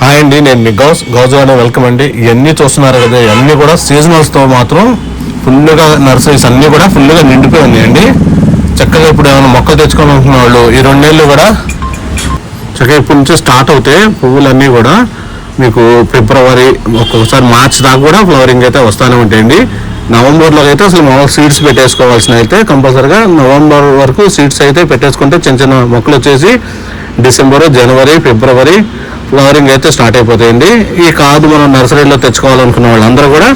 Hi అండి నేను మీ Ghouse Ghouse welcome అండి. ఇవన్నీ చూస్తున్నారు కదా ఇవన్నీ కూడా సీజనల్స్తో మాత్రం ఫుల్గా నర్సరీస్ అన్నీ కూడా ఫుల్గా నిండిపోయి ఉన్నాయండి. చక్కగా ఇప్పుడు ఏమైనా మొక్కలు తెచ్చుకోవాలనుకున్న వాళ్ళు ఈ రెండేళ్ళు కూడా చక్కగా ఇప్పటి నుంచి స్టార్ట్ అవుతాయి పువ్వులన్నీ కూడా మీకు ఫిబ్రవరి ఒక్కొక్కసారి మార్చ్ దాకా కూడా ఫ్లవరింగ్ అయితే వస్తూనే ఉంటాయండి. నవంబర్లో అయితే అసలు మామూలు సీడ్స్ పెట్టేసుకోవాల్సిన అయితే కంపల్సరీగా నవంబర్ వరకు సీడ్స్ అయితే పెట్టేసుకుంటే చిన్న చిన్న మొక్కలు వచ్చేసి డిసెంబరు జనవరి ఫిబ్రవరి ఫ్లవరింగ్ అయితే స్టార్ట్ అయిపోతాయండి ఈ కాదు మనం నర్సరీలో తెచ్చుకోవాలనుకున్న వాళ్ళందరూ కూడా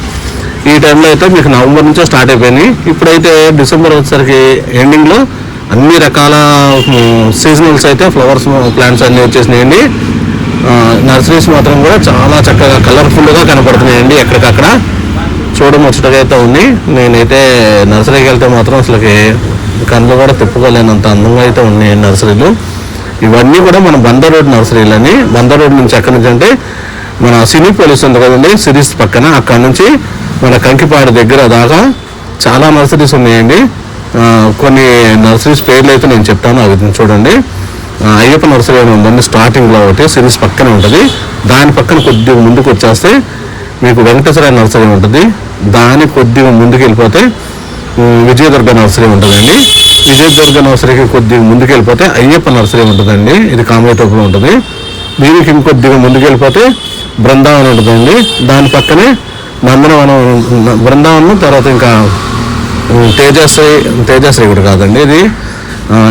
ఈ టైంలో అయితే మీకు నవంబర్ నుంచే స్టార్ట్ అయిపోయినాయి ఇప్పుడైతే డిసెంబర్ వచ్చేసరికి ఎండింగ్లో అన్ని రకాల సీజనల్స్ అయితే ఫ్లవర్స్ ప్లాంట్స్ అన్నీ వచ్చేసినాయండి. నర్సరీస్ మాత్రం కూడా చాలా చక్కగా కలర్ఫుల్గా కనపడుతున్నాయండి ఎక్కడికక్కడ. చూడముచ్చటగా అయితే ఉంది. నేనైతే నర్సరీకి వెళ్తే మాత్రం అసలుకి కళ్ళు కూడా తిప్పుకోలేనంత అందంగా అయితే ఉన్నాయి నర్సరీలు. ఇవన్నీ కూడా మన బందర్ రోడ్ నర్సరీలని బందర్ రోడ్ నుంచి ఎక్కడి నుంచి అంటే మన సినీ పోలీస్ ఉంది కదండి సిరీస్ పక్కన. అక్కడ నుంచి మన కంకిపాడు దగ్గర దాకా చాలా నర్సరీస్ ఉన్నాయండి. కొన్ని నర్సరీస్ పేర్లు అయితే నేను చెప్తాను అవి చూడండి. అయ్యప్ప నర్సరీ అని ఉందండి స్టార్టింగ్లో ఒకటి సిరీస్ పక్కన ఉంటుంది. దాని పక్కన కొద్దిగా ముందుకు వచ్చేస్తే మీకు వెంకటేశ్వర నర్సరీ ఉంటుంది. దాని కొద్దిగా ముందుకు వెళ్ళిపోతే విజయదుర్గ నర్సరీ ఉంటుందండి. విజయదుర్గ నర్సరీకి కొద్దిగా ముందుకెళ్ళిపోతే అయ్యప్ప నర్సరీ ఉంటుందండి. ఇది కామేటోపులో ఉంటుంది. దీనికి ఇంకొద్దిగా ముందుకు వెళ్ళిపోతే బృందావనం ఉంటుందండి. దాని పక్కనే నందనవనం బృందావనం తర్వాత ఇంకా తేజశ్రీ తేజశ్రీ కూడా కాదండి ఇది.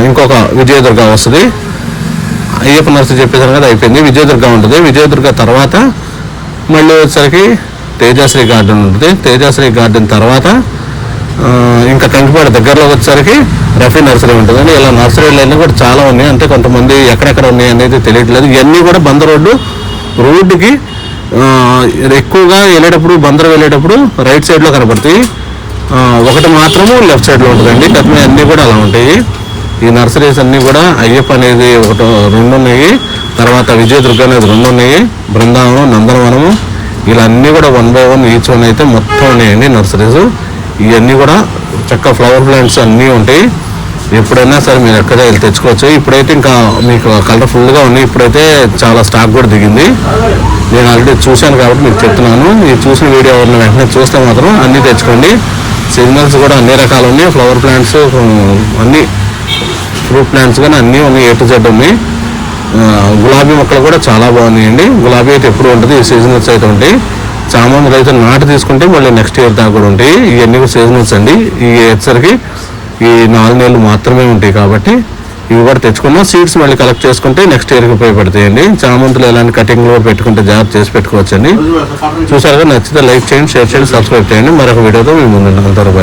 ఇంకొక విజయదుర్గ వస్తుంది. అయ్యప్ప నర్సరీ చెప్పేసాను కదా అయిపోయింది. విజయదుర్గ ఉంటుంది. విజయదుర్గ తర్వాత మళ్ళీ వచ్చేసరికి తేజశ్రీ గార్డెన్ ఉంటుంది. తేజశ్రీ గార్డెన్ తర్వాత ఇంకా కంకిపాడ దగ్గరలో వచ్చేసరికి రఫీ నర్సరీ ఉంటుందండి. ఇలా నర్సరీలు అన్నీ కూడా చాలా ఉన్నాయి. అంటే కొంతమంది ఎక్కడెక్కడ ఉన్నాయి అనేది తెలియట్లేదు. ఇవన్నీ కూడా బంద రోడ్డు రోడ్డుకి ఎక్కువగా వెళ్ళేటప్పుడు బందర్ వెళ్ళేటప్పుడు రైట్ సైడ్లో కనపడతాయి. ఒకటి మాత్రము లెఫ్ట్ సైడ్లో ఉంటుందండి. కథమే అన్నీ కూడా అలా ఉంటాయి. ఈ నర్సరీస్ అన్నీ కూడా అయ్యప్ప అనేది ఒకటి రెండు ఉన్నాయి. తర్వాత విజయదుర్గ అనేది రెండు ఉన్నాయి. బృందావనం నందనవనము ఇలా అన్నీ కూడా one by one each one అయితే మొత్తం ఉన్నాయండి నర్సరీస్. ఇవన్నీ కూడా చక్క ఫ్లవర్ ప్లాంట్స్ అన్నీ ఉంటాయి. ఎప్పుడైనా సరే మీరు ఎక్కడ వెళ్ళి తెచ్చుకోవచ్చు. ఇప్పుడైతే ఇంకా మీకు కలర్ఫుల్గా ఉన్నాయి. ఇప్పుడైతే చాలా స్టాక్ కూడా దిగింది. నేను ఆల్రెడీ చూశాను కాబట్టి మీకు చెప్తున్నాను. ఈ చూసిన వీడియో ఉన్న వెంటనే చూస్తే మాత్రం అన్నీ తెచ్చుకోండి. సిగ్నల్స్ కూడా అన్ని రకాలు ఉన్నాయి. ఫ్లవర్ ప్లాంట్స్ అన్నీ ఫ్రూట్ ప్లాంట్స్ కానీ అన్నీ ఉన్నాయి. ఏ టు జెడ్ ఉన్నాయి. గులాబీ మొక్కలు కూడా చాలా బాగున్నాయండి. గులాబీ అయితే ఎప్పుడు ఉంటుంది. ఈ సీజనల్స్ అయితే ఉంటాయి. చామంతులు అయితే నాటు తీసుకుంటే మళ్ళీ నెక్స్ట్ ఇయర్ దాకా కూడా ఉంటాయి. ఇవన్నీ కూడా సీజనల్స్ అండి. ఈ వచ్చరికి ఈ నాలుగు నెలలు మాత్రమే ఉంటాయి కాబట్టి ఇవి కూడా తెచ్చుకున్నా సీడ్స్ మళ్ళీ కలెక్ట్ చేసుకుంటే నెక్స్ట్ ఇయర్కి ఉపయోగపడతాయండి. చామంతులు ఎలాంటి కటింగ్లో పెట్టుకుంటే జాగ్రత్త చేసి పెట్టుకోవచ్చండి. చూసారుగా నచ్చితే లైక్ చేయండి షేర్ చేయండి సబ్స్క్రైబ్ చేయండి. మరొక వీడియోతో మేము ముందు అంటారు